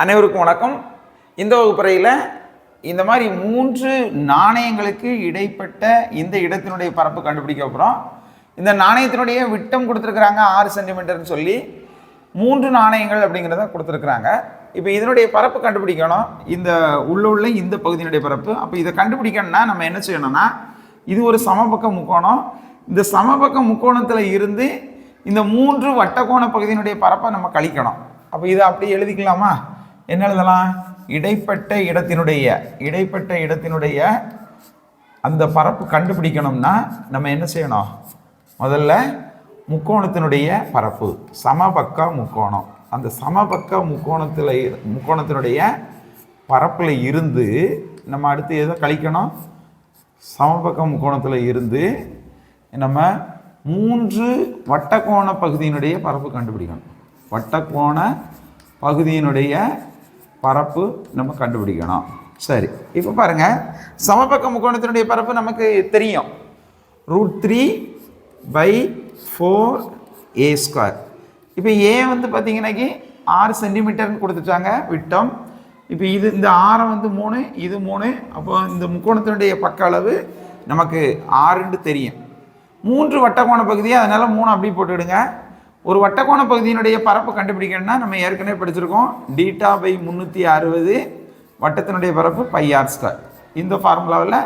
அனைவருக்கும் வணக்கம். இந்த வகுப்பறையில் இந்த மாதிரி மூன்று நாணயங்களுக்கு இடைப்பட்ட இந்த இடத்தினுடைய பரப்பு கண்டுபிடிக்க போகிறோம் இந்த நாணயத்தினுடைய விட்டம் கொடுத்துருக்குறாங்க ஆறு சென்டிமீட்டர்னு சொல்லி மூன்று நாணயங்கள் அப்படிங்கிறத கொடுத்துருக்குறாங்க. இப்போ இதனுடைய பரப்பு கண்டுபிடிக்கணும். இந்த உள்ள உள்ள இந்த பகுதியினுடைய பரப்பு. அப்போ இதை கண்டுபிடிக்கணும்னா நம்ம என்ன செய்யணும்னா இது ஒரு சமபக்க முக்கோணம். இந்த சமபக்க முக்கோணத்தில் இருந்து இந்த மூன்று வட்டக்கோண பகுதியினுடைய பரப்பை நம்ம கழிக்கணும். அப்போ இதை அப்படியே எழுதிக்கலாமா? என்ன எழுதலாம் இடைப்பட்ட இடத்தினுடைய இடைப்பட்ட இடத்தினுடைய அந்த பரப்பு கண்டுபிடிக்கணும்னா நம்ம என்ன செய்யணும்? முதல்ல முக்கோணத்தினுடைய பரப்பு சமபக்க முக்கோணம். அந்த சமபக்க முக்கோணத்தில் முக்கோணத்தினுடைய பரப்பில் இருந்து நம்ம அடுத்து எதை கழிக்கணும்? சமபக்க முக்கோணத்தில் இருந்து நம்ம மூன்று வட்டக்கோண பகுதியினுடைய பரப்பு கண்டுபிடிக்கணும். வட்டக்கோண பகுதியினுடைய பரப்பு நம்ம கண்டுபிடிக்கணும். சரி இப்போ பாருங்க. சமபக்க முக்கோணத்தினுடைய பரப்பு நமக்கு தெரியும். Root three by four A square. இப்போ ஏ வந்து பார்த்தீங்கன்னாக்கி ஆறு சென்டிமீட்டர்னு கொடுத்துட்டாங்க விட்டம். இப்போ இது இந்த ஆரம் வந்து மூணு இது மூணு அப்போ இந்த முக்கோணத்தினுடைய பக்க அளவு நமக்கு ஆறுன்னு தெரியும். மூன்று வட்டக்கோண பகுதி அதனால் மூணு அப்படி போட்டுவிடுங்க. ஒரு வட்டக்கோண பகுதியினுடைய பரப்பு கண்டுபிடிக்கணும்னா நம்ம ஏற்கனவே படிச்சிருக்கோம். டீட்டா பை முந்நூற்றி அறுபது வட்டத்தினுடைய பரப்பு பை ஆர் ஸ்டார் இந்த ஃபார்முலாவில்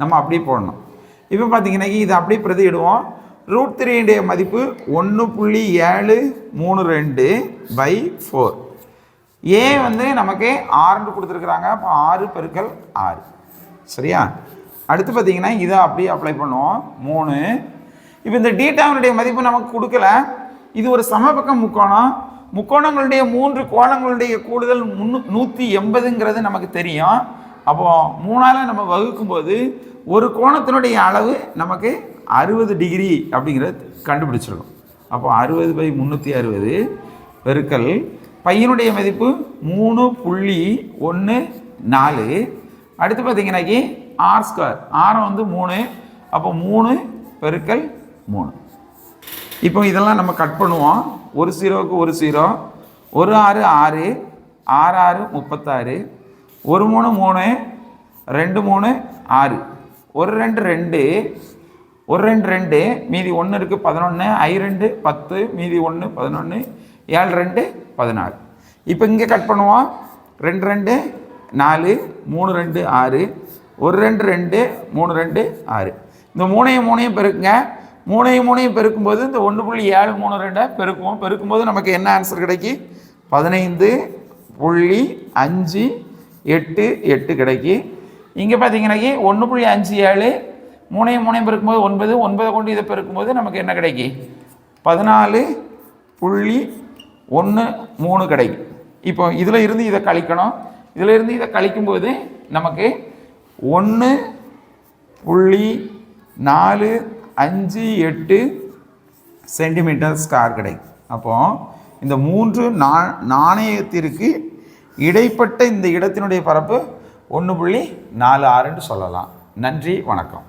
நம்ம அப்படியே போடணும். இப்போ பார்த்தீங்கன்னா இதை அப்படியே பிரதியிடுவோம். ரூட் த்ரீடைய மதிப்பு ஒன்று புள்ளி ஏழு மூணு ரெண்டு பை ஃபோர் ஏ வந்து நமக்கு ஆறுன்னு கொடுத்துருக்குறாங்க. அப்போ ஆறு பெருக்கல் ஆறு சரியா? அடுத்து பார்த்தீங்கன்னா இதை அப்படியே அப்ளை பண்ணுவோம். மூணு. இப்போ இந்த டீட்டாவினுடைய மதிப்பு நமக்கு கொடுக்கல. இது ஒரு சமபக்க முக்கோணம். முக்கோணங்களுடைய மூன்று கோணங்களுடைய கூடுதல் முன்னூ நூற்றி எண்பதுங்கிறது நமக்கு தெரியும். அப்போது மூணால் நம்ம வகுக்கும்போது ஒரு கோணத்தினுடைய அளவு நமக்கு அறுபது டிகிரி அப்படிங்கிறது கண்டுபிடிச்சிருக்கோம். அப்போ அறுபது பை முந்நூற்றி அறுபது பெருக்கல் பையனுடைய மதிப்பு மூணு புள்ளி ஒன்று நாலு. அடுத்து பார்த்தீங்கன்னாக்கி ஆர் ஸ்கொயர் ஆரம் வந்து மூணு அப்போ மூணு பெருக்கல் மூணு. இப்போ இதெல்லாம் நம்ம கட் பண்ணுவோம். ஒரு ஜீரோவுக்கு ஒரு ஜீரோ ஒரு ஆறு ஆறு ஆறு ஆறு முப்பத்தாறு ஒரு மூணு மூணு ரெண்டு மூணு ஆறு. ஒரு ரெண்டு ரெண்டு ஒரு ரெண்டு ரெண்டு மீதி ஒன்று இருக்குது பதினொன்று ஐ ரெண்டு பத்து மீதி ஒன்று பதினொன்று ஏழு ரெண்டு பதினாறு. இப்போ இங்கே கட் பண்ணுவோம். ரெண்டு ரெண்டு நாலு மூணு ரெண்டு ஆறு ஒரு ரெண்டு ரெண்டு மூணு ரெண்டு ஆறு. இந்த மூணையும் மூணையும் பெருக்குங்க. மூணையும் மூணையும் பெருக்கும்போது இந்த ஒன்று புள்ளி ஏழு மூணு ரெண்டை பெருக்குவோம். பெருக்கும்போது நமக்கு என்ன ஆன்சர் கிடைக்கி? பதினைந்து புள்ளி அஞ்சு எட்டு எட்டு கிடைக்கி. இங்கே பார்த்தீங்கன்னாக்கி ஒன்று புள்ளி அஞ்சு ஏழு மூணையும் மூணையும் பெருக்கும்போது ஒன்பது ஒன்பதை கொண்டு இதை பெருக்கும்போது நமக்கு என்ன கிடைக்கி? பதினாலு புள்ளி ஒன்று மூணு கிடைக்கும் இப்போ இதில் இருந்து இதை கழிக்கணும். இதில் இருந்து இதை கழிக்கும்போது நமக்கு ஒன்று புள்ளி நாலு அஞ்சு எட்டு சென்டிமீட்டர் ஸ்கார் கிடைக்கும். அப்போது இந்த மூன்று நா நாணயத்திற்கு இடைப்பட்ட இந்த இடத்தினுடைய பரப்பு ஒன்று புள்ளி நாலு ஆறுன்னு சொல்லலாம். நன்றி வணக்கம்.